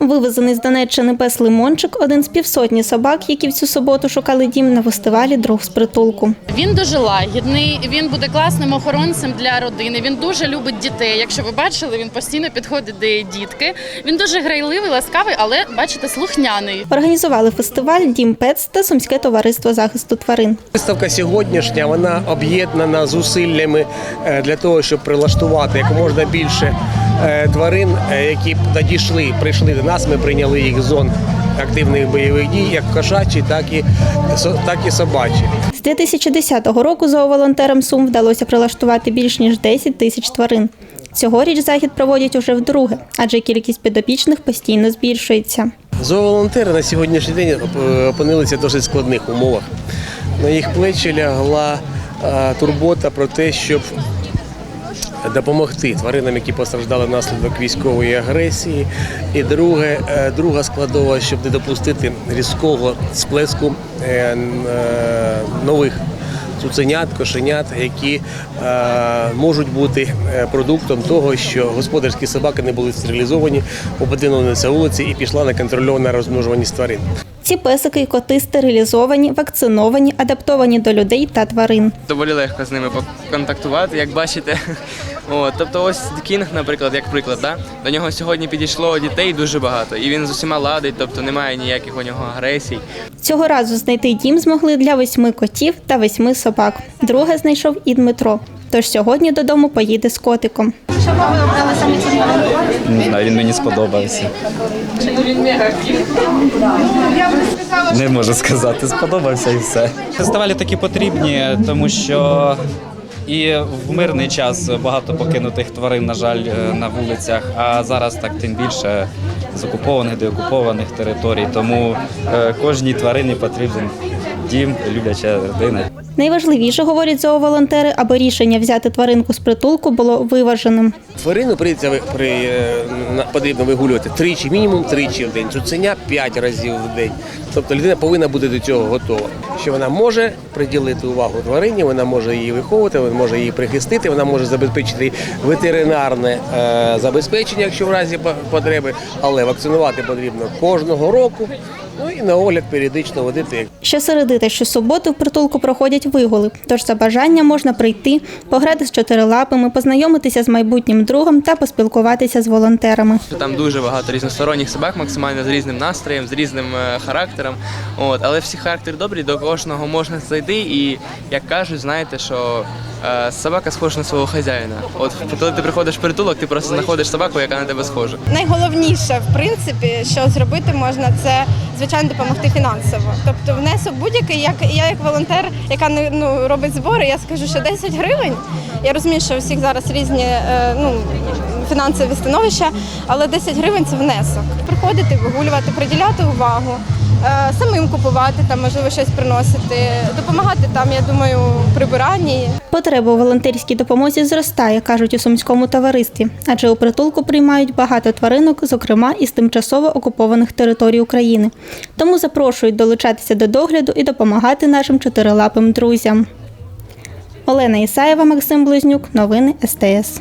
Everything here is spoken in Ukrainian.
Вивезений з Донеччини пес Лимончик – один з півсотні собак, які в цю суботу шукали дім на фестивалі «Друг з притулку». Він дуже лагідний, він буде класним охоронцем для родини. Він дуже любить дітей. Якщо ви бачили, він постійно підходить до дітки. Він дуже грайливий, ласкавий, але бачите, слухняний. Організували фестиваль «Дім Пец» та Сумське товариство захисту тварин. Виставка сьогоднішня вона об'єднана зусиллями е, для того, щоб прилаштувати як можна більше тварин, е, які надійшли, прийшли до нас. Ми прийняли їх з зон активних бойових дій, як кошачі, так і так і собачі. З 2010 року зооволонтерам Сум вдалося прилаштувати більш ніж 10 тисяч тварин. Цьогоріч захід проводять уже вдруге, адже кількість підопічних постійно збільшується. Зооволонтери на сьогоднішній день опинилися в досить складних умовах. На їх плечі лягла е, турбота про те, щоб допомогти тваринам, які постраждали внаслідок військової агресії. І друге, е, друга складова, щоб не допустити різкого сплеску е, е, нових цуценят, кошенят, які можуть бути продуктом того, що господарські собаки не були стерилізовані, оподинилися вулиці і пішла неконтрольована розмножуваність тварин. Ці песики і коти стерилізовані, вакциновані, адаптовані до людей та тварин. доволі легко з ними контактувати, як бачите. От, тобто, ось Кінг, наприклад, як приклад, да? до нього сьогодні підійшло дітей дуже багато, і він з усіма ладить, тобто немає ніяких у нього агресій. Цього разу знайти дім змогли для восьми котів та восьми собак. Друге знайшов і Дмитро. Тож сьогодні додому поїде з котиком. Не знаю, він мені сподобався. Не можу сказати, сподобався і все. Фестивалі такі потрібні, тому що і в мирний час багато покинутих тварин, на жаль, е, на вулицях, а зараз так тим більше з окупованих, деокупованих територій. Тому е, кожній тварині потрібен дім, любляча родина. Найважливіше, говорять зооволонтери, аби рішення взяти тваринку з притулку було виваженим. Тварину прийдеться ви- при, е, на- потрібно вигулювати тричі, мінімум тричі в день. Цуценя п'ять разів в день. Тобто людина повинна бути до цього готова. Що вона може приділити увагу тварині, вона може її виховувати, вона може її прихистити, вона може забезпечити ветеринарне е, забезпечення, якщо в разі по- потреби, але вакцинувати потрібно кожного року. Ну і на огляд періодично водити Щосереди та щосуботи в притулку проходять вигули, тож за бажанням можна прийти, пограти з чотирилапими, познайомитися з майбутнім другом та поспілкуватися з волонтерами. Там дуже багато різносторонніх собак, максимально з різним настроєм, з різним е, характером. От, але всі характери добрі, до кожного можна зайти. І як кажуть, знаєте, що собака схожа на свого хазяїна. От коли ти приходиш в притулок, ти просто знаходиш собаку, яка на тебе схожа. Найголовніше, в принципі, що зробити можна, це звичайно допомогти фінансово. Тобто внесок будь-який, як я як волонтер, яка ну, робить збори, я скажу, що 10 гривень. Я розумію, що у всіх зараз різні е, ну, фінансові становища, але 10 гривень це внесок. Приходити, вигулювати, приділяти увагу, е, самим купувати, там можливо щось приносити, допомагати там, я думаю, прибиранні. Потреба у волонтерській допомозі зростає, кажуть у сумському товаристві, адже у притулку приймають багато тваринок, зокрема із тимчасово окупованих територій України. Тому запрошують долучатися до догляду і допомагати нашим чотирилапим друзям. Олена Ісаєва, Максим Близнюк, новини СТС.